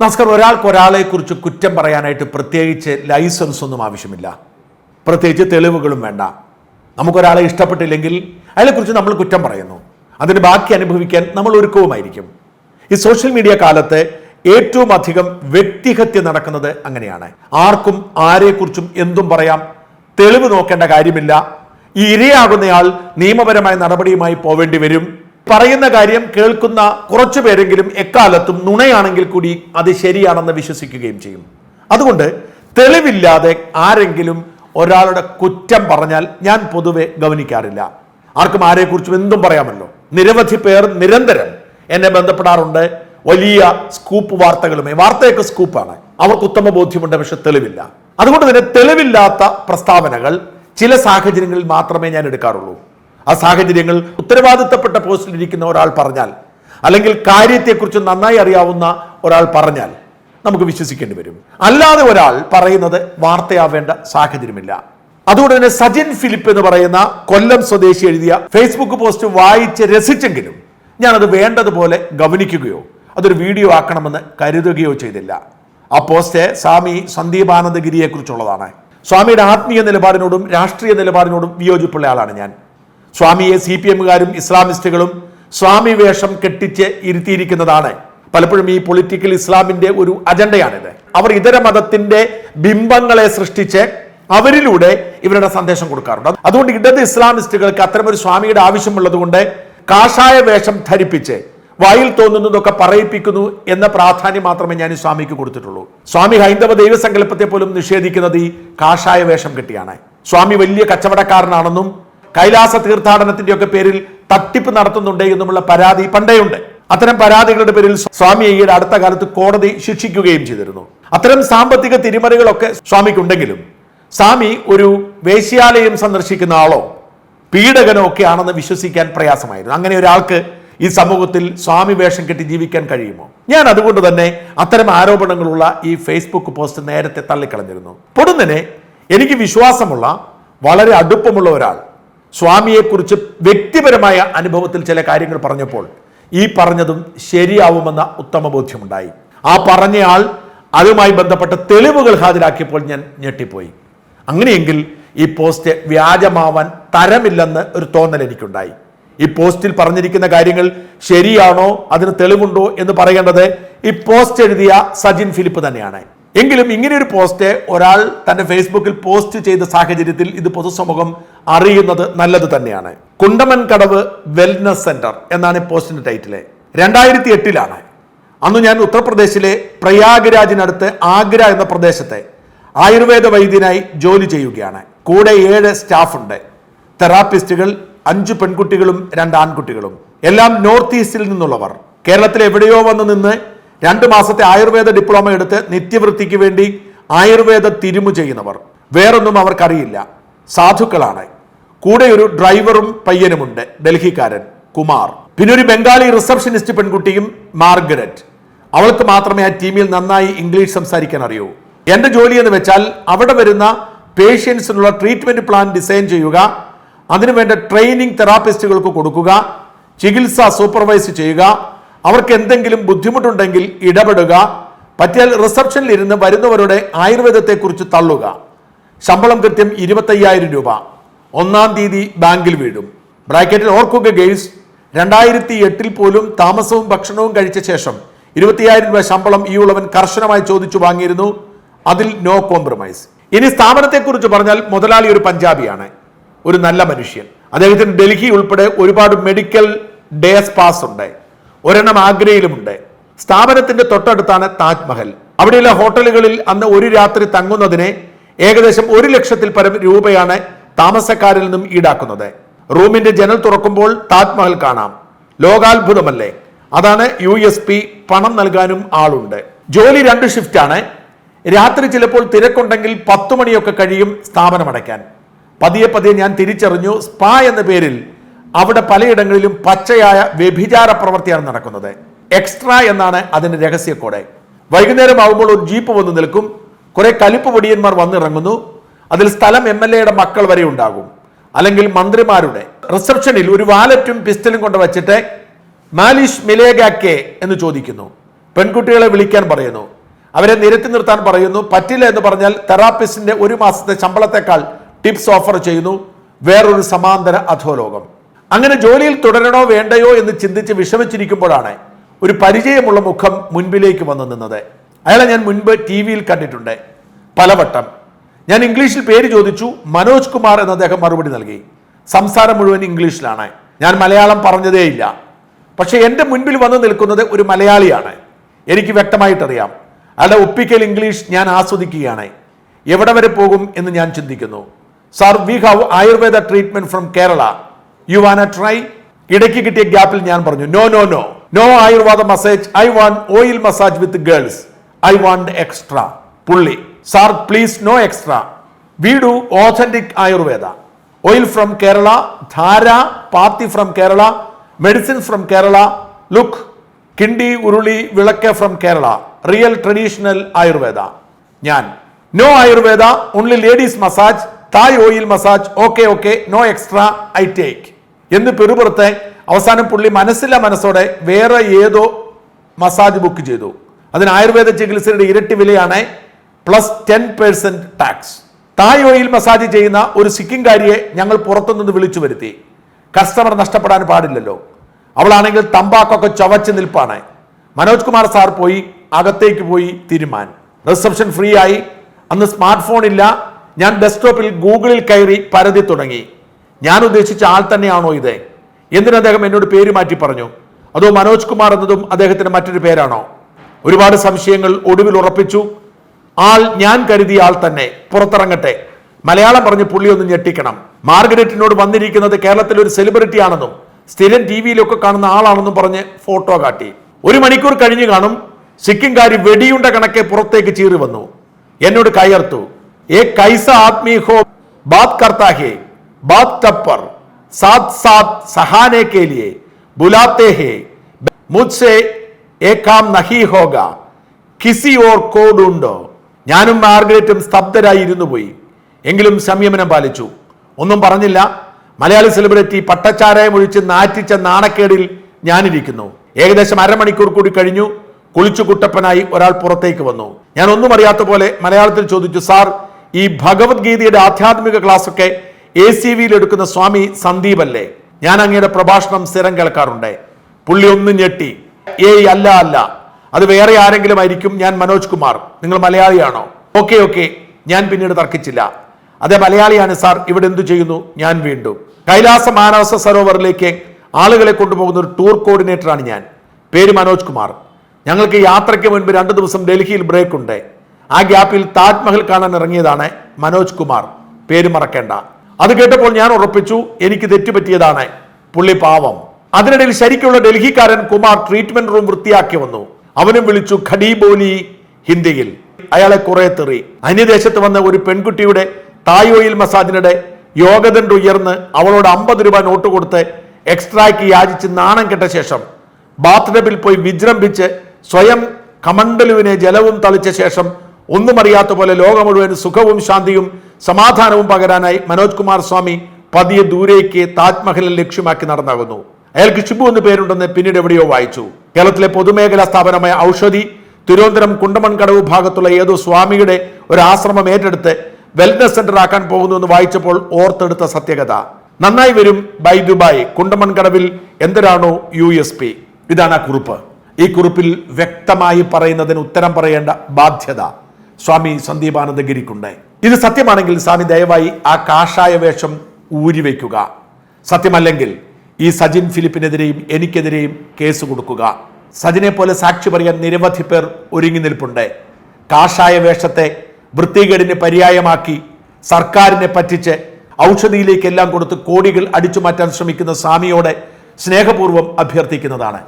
നമസ്കാരം. ഒരാൾക്ക് കുറിച്ച് കുറ്റം പറയാനായിട്ട് പ്രത്യേകിച്ച് ലൈസൻസ് ഒന്നും ആവശ്യമില്ല. പ്രത്യേകിച്ച് തെളിവുകളും വേണ്ട. നമുക്കൊരാളെ ഇഷ്ടപ്പെട്ടില്ലെങ്കിൽ അയാളെക്കുറിച്ച് നമ്മൾ കുറ്റം പറയുന്നു. അതിന് ബാക്കി അനുഭവിക്കാൻ നമ്മൾ ഒരുക്കവുമായിരിക്കും. ഈ സോഷ്യൽ മീഡിയ കാലത്ത് ഏറ്റവും അധികം വ്യക്തിഹത്യ നടക്കുന്നത് അങ്ങനെയാണ്. ആർക്കും ആരെക്കുറിച്ചും എന്തും പറയാം. തെളിവ് നോക്കേണ്ട കാര്യമില്ല. ഈ ഇരയാകുന്നയാൾ നിയമപരമായ നടപടിയുമായി പോവേണ്ടി വരും. പറയുന്ന കാര്യം കേൾക്കുന്ന കുറച്ചു പേരെങ്കിലും എക്കാലത്തും നുണയാണെങ്കിൽ കൂടി അത് ശരിയാണെന്ന് വിശ്വസിക്കുകയും ചെയ്യും. അതുകൊണ്ട് തെളിവില്ലാതെ ആരെങ്കിലും ഒരാളുടെ കുറ്റം പറഞ്ഞാൽ ഞാൻ പൊതുവെ ഗവനിക്കാറില്ല. ആർക്കും ആരെക്കുറിച്ചും എന്തും പറയാമല്ലോ. നിരവധി പേർ നിരന്തരം എന്നെ ബന്ധപ്പെടാറുണ്ട്. വലിയ സ്കൂപ്പ് വാർത്തകളുമായി വാർത്തയൊക്കെ സ്കൂപ്പാണ്. അവർക്ക് ഉത്തമ ബോധ്യമുണ്ട് പക്ഷെ തെളിവില്ല. അതുകൊണ്ട് തന്നെ തെളിവില്ലാത്ത പ്രസ്താവനകൾ ചില സാഹചര്യങ്ങളിൽ മാത്രമേ ഞാൻ എടുക്കാറുള്ളൂ. ആ സാഹചര്യങ്ങൾ ഉത്തരവാദിത്തപ്പെട്ട പോസ്റ്റിൽ ഇരിക്കുന്ന ഒരാൾ പറഞ്ഞാൽ അല്ലെങ്കിൽ കാര്യത്തെക്കുറിച്ച് നന്നായി അറിയാവുന്ന ഒരാൾ പറഞ്ഞാൽ നമുക്ക് വിശ്വസിക്കേണ്ടി വരും. അല്ലാതെ ഒരാൾ പറയുന്നത് വാർത്തയാവേണ്ട സാഹചര്യമില്ല. അതുകൊണ്ട് തന്നെ സജിൻ ഫിലിപ്പ് എന്ന് പറയുന്ന കൊല്ലം സ്വദേശി എഴുതിയ ഫേസ്ബുക്ക് പോസ്റ്റ് വായിച്ച് രസിച്ചെങ്കിലും ഞാനത് വേണ്ടതുപോലെ ഗവനിക്കുകയോ അതൊരു വീഡിയോ ആക്കണമെന്ന് കരുതുകയോ ചെയ്തില്ല. ആ പോസ്റ്റ് സ്വാമി സന്ദീപാനന്ദഗിരിയെക്കുറിച്ചുള്ളതാണ്. സ്വാമിയുടെ ആത്മീയ നിലപാടിനോടും രാഷ്ട്രീയ നിലപാടിനോടും വിയോജിപ്പുള്ള ആളാണ് ഞാൻ. സ്വാമിയെ സി പി എമ്മുകാരും ഇസ്ലാമിസ്റ്റുകളും സ്വാമി വേഷം കെട്ടിച്ച് ഇരുത്തിയിരിക്കുന്നതാണ്. പലപ്പോഴും ഈ പൊളിറ്റിക്കൽ ഇസ്ലാമിന്റെ ഒരു അജണ്ടയാണിത്. അവർ ഇതര മതത്തിന്റെ ബിംബങ്ങളെ സൃഷ്ടിച്ച് അവരിലൂടെ ഇവരുടെ സന്ദേശം കൊടുക്കാറുണ്ട്. അതുകൊണ്ട് ഇടത് ഇസ്ലാമിസ്റ്റുകൾക്ക് അത്തരമൊരു സ്വാമിയുടെ ആവശ്യമുള്ളതുകൊണ്ട് കാഷായ വേഷം ധരിപ്പിച്ച് വായിൽ തോന്നുന്നതൊക്കെ പറയിപ്പിക്കുന്നു എന്ന പ്രാധാന്യം മാത്രമേ ഞാൻ സ്വാമിക്ക് കൊടുത്തിട്ടുള്ളൂ. സ്വാമി ഹൈന്ദവ ദൈവസങ്കല്പത്തെ പോലും നിഷേധിക്കുന്നത് ഈ കാഷായ വേഷം കെട്ടിയാണ്. സ്വാമി വലിയ കച്ചവടക്കാരനാണെന്നും കൈലാസ തീർത്ഥാടനത്തിന്റെ ഒക്കെ പേരിൽ തട്ടിപ്പ് നടത്തുന്നുണ്ട് എന്നുമുള്ള പരാതി പണ്ടേയുണ്ട്. അത്തരം പരാതികളുടെ പേരിൽ സ്വാമി അയ്യയുടെ അടുത്ത കാലത്ത് കോടതി ശിക്ഷിക്കുകയും ചെയ്തിരുന്നു. അത്തരം സാമ്പത്തിക തിരിമറികളൊക്കെ സ്വാമിക്കുണ്ടെങ്കിലും സ്വാമി ഒരു വേശ്യാലയം സന്ദർശിക്കുന്ന ആളോ പീഡകനോ ഒക്കെ ആണെന്ന് വിശ്വസിക്കാൻ പ്രയാസമായിരുന്നു. അങ്ങനെ ഒരാൾക്ക് ഈ സമൂഹത്തിൽ സ്വാമി വേഷം കെട്ടി ജീവിക്കാൻ കഴിയുമോ? ഞാൻ അതുകൊണ്ട് തന്നെ അത്തരം ആരോപണങ്ങളുള്ള ഈ ഫേസ്ബുക്ക് പോസ്റ്റ് നേരത്തെ തള്ളിക്കളഞ്ഞിരുന്നു. പൊടുന്നനെ എനിക്ക് വിശ്വാസമുള്ള വളരെ അടുപ്പമുള്ള ഒരാൾ സ്വാമിയെക്കുറിച്ച് വ്യക്തിപരമായ അനുഭവത്തിൽ ചില കാര്യങ്ങൾ പറഞ്ഞപ്പോൾ ഈ പറഞ്ഞതും ശരിയാവുമെന്ന ഉത്തമ ബോധ്യമുണ്ടായി. ആ പറഞ്ഞയാൾ അതുമായി ബന്ധപ്പെട്ട തെളിവുകൾ ഹാജരാക്കിയപ്പോൾ ഞാൻ ഞെട്ടിപ്പോയി. അങ്ങനെയെങ്കിൽ ഈ പോസ്റ്റ് വ്യാജമാവാൻ തരമില്ലെന്ന് ഒരു തോന്നൽ എനിക്കുണ്ടായി. ഈ പോസ്റ്റിൽ പറഞ്ഞിരിക്കുന്ന കാര്യങ്ങൾ ശരിയാണോ അതിന് തെളിവുണ്ടോ എന്ന് പറയേണ്ടത് ഈ പോസ്റ്റ് എഴുതിയ സജിൻ ഫിലിപ്പ് തന്നെയാണ്. എങ്കിലും ഇങ്ങനെ ഒരു പോസ്റ്റ് ഒരാൾ തന്റെ ഫേസ്ബുക്കിൽ പോസ്റ്റ് ചെയ്ത സാഹചര്യത്തിൽ ഇത് പൊതുസമൂഹം അറിയുന്നത് നല്ലത് തന്നെയാണ്. കുണ്ടമൻ കടവ് വെൽനസ് സെന്റർ എന്നാണ് പോസ്റ്റിന്റെ ടൈറ്റിൽ. രണ്ടായിരത്തി എട്ടിലാണ്. അന്ന് ഞാൻ ഉത്തർപ്രദേശിലെ പ്രയാഗ്രാജിനടുത്ത് ആഗ്ര എന്ന പ്രദേശത്തെ ആയുർവേദ വൈദ്യനായി ജോലി ചെയ്യുകയാണ്. കൂടെ ഏഴ് സ്റ്റാഫുണ്ട്. തെറാപ്പിസ്റ്റുകൾ അഞ്ച് പെൺകുട്ടികളും രണ്ട് ആൺകുട്ടികളും. എല്ലാം നോർത്ത് ഈസ്റ്റിൽ നിന്നുള്ളവർ. കേരളത്തിൽ എവിടെയോ വന്ന് നിന്ന് രണ്ട് മാസത്തെ ആയുർവേദ ഡിപ്ലോമ എടുത്ത് നിത്യവൃത്തിക്ക് വേണ്ടി ആയുർവേദ തിരുമു ചെയ്യുന്നവർ. വേറൊന്നും അവർക്കറിയില്ല. സാധുക്കളാണ്. കൂടെ ഒരു ഡ്രൈവറും പയ്യനുമുണ്ട്. ഡൽഹിക്കാരൻ കുമാർ. പിന്നെ ഒരു ബംഗാളി റിസപ്ഷനിസ്റ്റ് പെൺകുട്ടിയും മാർഗരറ്റ്. അവൾക്ക് മാത്രമേ ആ ടീമിൽ നന്നായി ഇംഗ്ലീഷ് സംസാരിക്കാൻ അറിയൂ. എന്റെ ജോലി എന്ന് വെച്ചാൽ അവിടെ വരുന്ന പേഷ്യൻസിനുള്ള ട്രീറ്റ്മെന്റ് പ്ലാൻ ഡിസൈൻ ചെയ്യുക അതിനുവേണ്ട ട്രെയിനിങ് തെറാപ്പിസ്റ്റുകൾക്ക് കൊടുക്കുക ചികിത്സ സൂപ്പർവൈസ് ചെയ്യുക അവർക്ക് എന്തെങ്കിലും ബുദ്ധിമുട്ടുണ്ടെങ്കിൽ ഇടപെടുക. പറ്റിയാൽ റിസപ്ഷനിൽ ഇരുന്ന് വരുന്നവരുടെ ആയുർവേദത്തെക്കുറിച്ച് തള്ളുക. ശമ്പളം കൃത്യം ഇരുപത്തയ്യായിരം രൂപ. ഒന്നാം തീയതി ബാങ്കിൽ വീഴും. ബ്രാക്കറ്റിൽ ഓർക്കുക ഗെയ്സ് രണ്ടായിരത്തി എട്ടിൽ പോലും താമസവും ഭക്ഷണവും കഴിച്ച ശേഷം ഇരുപത്തിയായിരം രൂപ ശമ്പളം ഈ ഉള്ളവൻ കർശനമായി ചോദിച്ചു വാങ്ങിയിരുന്നു. അതിൽ നോ കോംപ്രമൈസ് ഇനി സ്ഥാപനത്തെക്കുറിച്ച് പറഞ്ഞാൽ മുതലാളി ഒരു പഞ്ചാബിയാണ്. ഒരു നല്ല മനുഷ്യൻ. അദ്ദേഹത്തിന് ഡൽഹി ഉൾപ്പെടെ ഒരുപാട് മെഡിക്കൽ ഡേസ് പാസ് ഉണ്ട്. ഒരെണ്ണം ആഗ്രയിലുമുണ്ട്. സ്ഥാപനത്തിന്റെ തൊട്ടടുത്താണ് താജ്മഹൽ അവിടെയുള്ള ഹോട്ടലുകളിൽ അന്ന് ഒരു രാത്രി തങ്ങുന്നതിന് ഏകദേശം ഒരു ലക്ഷത്തിൽ പരം രൂപയാണ് താമസക്കാരിൽ നിന്നും ഈടാക്കുന്നത്. റൂമിന്റെ ജനൽ തുറക്കുമ്പോൾ താജ്മഹൽ കാണാം. ലോകാത്ഭുതമല്ലേ? അതാണ് യു എസ് പി പണം നൽകാനും ആളുണ്ട്. ജോലി രണ്ട് ഷിഫ്റ്റാണ്. രാത്രി ചിലപ്പോൾ തിരക്കുണ്ടെങ്കിൽ പത്തു മണിയൊക്കെ കഴിയും സ്ഥാപനം അടയ്ക്കാൻ പതിയെ പതിയെ ഞാൻ തിരിച്ചറിഞ്ഞു. സ്പാ എന്ന പേരിൽ അവിടെ പലയിടങ്ങളിലും പച്ചയായ വ്യഭിചാര പ്രവൃത്തിയാണ് നടക്കുന്നത്. എക്സ്ട്രാ എന്നാണ് അതിന്റെ രഹസ്യക്കോടെ വൈകുന്നേരം ആകുമ്പോൾ ഒരു ജീപ്പ് വന്ന് നിൽക്കും. കുറെ കലിപ്പ് പൊടിയന്മാർ വന്നിറങ്ങുന്നു. അതിൽ സ്ഥലം എം എൽ എയുടെ മക്കൾ വരെ ഉണ്ടാകും. അല്ലെങ്കിൽ മന്ത്രിമാരുടെ. റിസപ്ഷനിൽ ഒരു വാലറ്റും പിസ്റ്റലും കൊണ്ട് വച്ചിട്ട് മാലിഷ് മിലേഗാക്കെ എന്ന് ചോദിക്കുന്നു. പെൺകുട്ടികളെ വിളിക്കാൻ പറയുന്നു. അവരെ നിരത്തി നിർത്താൻ പറയുന്നു. പറ്റില്ല എന്ന് പറഞ്ഞാൽ തെറാപ്പിസ്റ്റിന്റെ ഒരു മാസത്തെ ശമ്പളത്തെക്കാൾ ടിപ്സ് ഓഫർ ചെയ്യുന്നു. വേറൊരു സമാന്തര അധോലോകം. അങ്ങനെ ജോലിയിൽ തുടരണോ വേണ്ടയോ എന്ന് ചിന്തിച്ച് വിഷമിച്ചിരിക്കുമ്പോഴാണ് ഒരു പരിചയമുള്ള മുഖം മുൻപിലേക്ക് വന്നു നിന്നത്. അയാളെ ഞാൻ മുൻപ് ടി വിയിൽ കണ്ടിട്ടുണ്ട്. പലവട്ടം. ഞാൻ ഇംഗ്ലീഷിൽ പേര് ചോദിച്ചു മനോജ് കുമാർ എന്ന് അദ്ദേഹം മറുപടി നൽകി. സംസാരം മുഴുവൻ ഇംഗ്ലീഷിലാണ്. ഞാൻ മലയാളം പറഞ്ഞതേയില്ല. പക്ഷെ എന്റെ മുൻപിൽ വന്നു നിൽക്കുന്നത് ഒരു മലയാളിയാണ്. എനിക്ക് വ്യക്തമായിട്ടറിയാം. അയാളുടെ ഒപ്പിക്കൽ ഇംഗ്ലീഷ് ഞാൻ ആസ്വദിക്കുകയാണ്. എവിടെ വരെ പോകും എന്ന് ഞാൻ ചിന്തിക്കുന്നു. Sir we have Ayurveda treatment from Kerala. You want try ഇടയ്ക്ക് കിട്ടിയ ഗ്യാപ്പിൽ ഞാൻ പറഞ്ഞു no no no no Ayurveda massage I want oil massage with girls I want extra പുള്ളി sir please no extra we do authentic Ayurveda oil from Kerala dhara pathi from Kerala medicine from Kerala look kindi uruli vilakku from Kerala real traditional Ayurveda ഞാൻ no Ayurveda only ladies massage Thai oil massage okay okay no extra I take എന്ന് പെറുപുറത്തെ അവസാനം പുള്ളി മനസ്സില്ല മനസ്സോടെ വേറെ ഏതോ massage book ചെയ്തു. അതിന് ആയുർവേദ ചികിത്സയുടെ ഇരട്ടി വിലയാണ് plus ten percent tax Thai oil massage ചെയ്യുന്ന ഒരു സിക്കിംകാരിയെ ഞങ്ങൾ പുറത്തുനിന്ന് വിളിച്ചു വരുത്തി. കസ്റ്റമർ നഷ്ടപ്പെടാൻ പാടില്ലല്ലോ. അവളാണെങ്കിൽ തമ്പാക്കൊക്കെ ചവച്ച് നിൽപ്പാണ്. മനോജ് കുമാർ സാർ പോയി അകത്തേക്ക് പോയി തീരുമാൻ. റിസപ്ഷൻ ഫ്രീ ആയി. അന്ന് സ്മാർട്ട് ഫോൺ ഇല്ല. ഞാൻ ഡെസ്ക്ടോപ്പിൽ ഗൂഗിളിൽ കയറി പരതി തുടങ്ങി. ഞാൻ ഉദ്ദേശിച്ച ആൾ തന്നെയാണോ ഇത്? എന്തിനു അദ്ദേഹം എന്നോട് പേര് മാറ്റി പറഞ്ഞു? അതോ മനോജ് കുമാർ എന്നതും അദ്ദേഹത്തിന് മറ്റൊരു പേരാണോ? ഒരുപാട് സംശയങ്ങൾ ഒടുവിൽ ഉറപ്പിച്ചു. ആൾ ഞാൻ കരുതിയ ആൾ തന്നെ. പുറത്തിറങ്ങട്ടെ. മലയാളം പറഞ്ഞ് പുള്ളി ഒന്ന് ഞെട്ടിക്കണം. മാർഗരറ്റിനോട് വന്നിരിക്കുന്നത് കേരളത്തിൽ ഒരു സെലിബ്രിറ്റി ആണെന്നും സ്ഥിരം ടി വിയിലൊക്കെ കാണുന്ന ആളാണെന്നും പറഞ്ഞ് ഫോട്ടോ കാട്ടി. ഒരു മണിക്കൂർ കഴിഞ്ഞ് കാണും സിക്കിംകാരി വെടിയുണ്ട കണക്കെ പുറത്തേക്ക് ചീറി വന്നു എന്നോട് കയർത്തു. ഏ കൈസ ആത്മീഹോ ബാത് കർത്താ ഹേ ബാത് पर साथ साथ सहाने के लिए बुलाते हैं मुझसे एक काम നഹി ഹോഗ കിസി ഓർ കോഡുണ്ടോ ഞാനും മാർഗരറ്റും സ്തബ്ധരായി ഇരുന്നു പോയി. എങ്കിലും സംയമനം പാലിച്ചു. ഒന്നും പറഞ്ഞില്ല. മലയാളി സെലിബ്രിറ്റി പട്ടച്ചാരായം ഒഴിച്ച് നാറ്റിച്ച നാണക്കേടിൽ ഞാനിരിക്കുന്നു. ഏകദേശം അരമണിക്കൂർ കൂടി കഴിഞ്ഞു. കുളിച്ചു കുട്ടപ്പനായി ഒരാൾ പുറത്തേക്ക് വന്നു. ഞാൻ ഒന്നും അറിയാത്ത പോലെ മലയാളത്തിൽ ചോദിച്ചു സാർ ഈ ഭഗവത്ഗീതയുടെ ആധ്യാത്മിക ക്ലാസ് ഒക്കെ എ സി വിയിൽ എടുക്കുന്ന സ്വാമി സന്ദീപ് അല്ലേ ഞാൻ അങ്ങയുടെ പ്രഭാഷണം സ്ഥിരം കേൾക്കാറുണ്ട്. പുള്ളി ഒന്നും ഞെട്ടി. ഏയ് അല്ല അല്ല. അത് വേറെ ആരെങ്കിലും ആയിരിക്കും ഞാൻ മനോജ് കുമാർ. നിങ്ങൾ മലയാളിയാണോ? Okay okay. ഞാൻ പിന്നീട് തർക്കിച്ചില്ല. അതെ മലയാളിയാണ് സാർ. ഇവിടെ എന്തു ചെയ്യുന്നു? ഞാൻ വീണ്ടും. കൈലാസ മാനവസ സരോവറിലേക്ക് ആളുകളെ കൊണ്ടുപോകുന്ന ഒരു ടൂർ കോർഡിനേറ്ററാണ് ഞാൻ. പേര് മനോജ് കുമാർ. ഞങ്ങൾക്ക് യാത്രയ്ക്ക് മുൻപ് രണ്ട് ദിവസം ഡൽഹിയിൽ ബ്രേക്ക് ഉണ്ട് ആ ഗ്യാപ്പിൽ താജ്മഹൽ കാണാൻ ഇറങ്ങിയതാണ് മനോജ് കുമാർ. പേര് മറക്കേണ്ട. അത് കേട്ടപ്പോൾ ഞാൻ ഉറപ്പിച്ചു എനിക്ക് തെറ്റുപറ്റിയതാണ് പുള്ളി പാവം. അതിനിടയിൽ ശരിക്കുള്ള ഡൽഹിക്കാരൻ കുമാർ ട്രീറ്റ്മെന്റ് റൂം വൃത്തിയാക്കി വന്നു. അവനും വിളിച്ചു ഖഡീബോലി ഹിന്ദിയിൽ. അയാളെ കുറെ തെറി. അന്യദേശത്ത് വന്ന ഒരു പെൺകുട്ടിയുടെ തായ് ഓയിൽ മസാജിനിടെ യോഗദണ്ഡ് ഉയർന്ന് അവളോട് അമ്പത് രൂപ നോട്ട് കൊടുത്ത് എക്സ്ട്രാക്ക് യാചിച്ച് നാണം കെട്ട ശേഷം ബാത്ത് ടബിൽ പോയി വിജൃംഭിച്ച് സ്വയം കമണ്ടലുവിനെ ജലവും തളിച്ച ശേഷം ഒന്നും അറിയാത്ത പോലെ ലോകം മുഴുവൻ സുഖവും ശാന്തിയും സമാധാനവും പകരാനായി മനോജ് കുമാർ സ്വാമി പതിയെ ദൂരേക്ക് താജ്മഹലിൽ ലക്ഷ്യമാക്കി നടന്നാകുന്നു. അയാൾക്ക് ഷിബു എന്ന് പേരുണ്ടെന്ന് പിന്നീട് എവിടെയോ വായിച്ചു. കേരളത്തിലെ പൊതുമേഖലാ സ്ഥാപനമായ ഔഷധി തിരുവനന്തപുരം കുണ്ടമൺകടവ് ഭാഗത്തുള്ള ഏതോ സ്വാമിയുടെ ഒരു ആശ്രമം ഏറ്റെടുത്ത് വെൽനസ് സെന്റർ ആക്കാൻ പോകുന്നു എന്ന് വായിച്ചപ്പോൾ ഓർത്തെടുത്ത സത്യകഥ. നന്നായി വരും ബൈ ദുബായ് കുണ്ടമൺകടവിൽ എന്തരാണോ യു എസ് പി? ഇതാണ് ആ കുറിപ്പ്. ഈ കുറിപ്പിൽ വ്യക്തമായി പറയുന്നതിന് ഉത്തരം പറയേണ്ട ബാധ്യത. സ്വാമി സന്ദീപാനന്ദഗിരിക്കുണ്ട്. ഇത് സത്യമാണെങ്കിൽ സ്വാമി ദയവായി ആ കാഷായ വേഷം ഊരിവെക്കുക സത്യമല്ലെങ്കിൽ ഈ സജിൻ ഫിലിപ്പിനെതിരെയും എനിക്കെതിരെയും കേസ് കൊടുക്കുക. സജിനെ പോലെ സാക്ഷി പറയാൻ നിരവധി പേർ ഒരുങ്ങി നിൽപ്പുണ്ട്. കാഷായ വേഷത്തെ വൃത്തികേടിന് പര്യായമാക്കി സർക്കാരിനെ പറ്റിച്ച് ഔഷധിയിലേക്കെല്ലാം കൊടുത്ത് കോടികൾ അടിച്ചു മാറ്റാൻ ശ്രമിക്കുന്ന സ്വാമിയോടെ സ്നേഹപൂർവം അഭ്യർത്ഥിക്കുന്നതാണ്.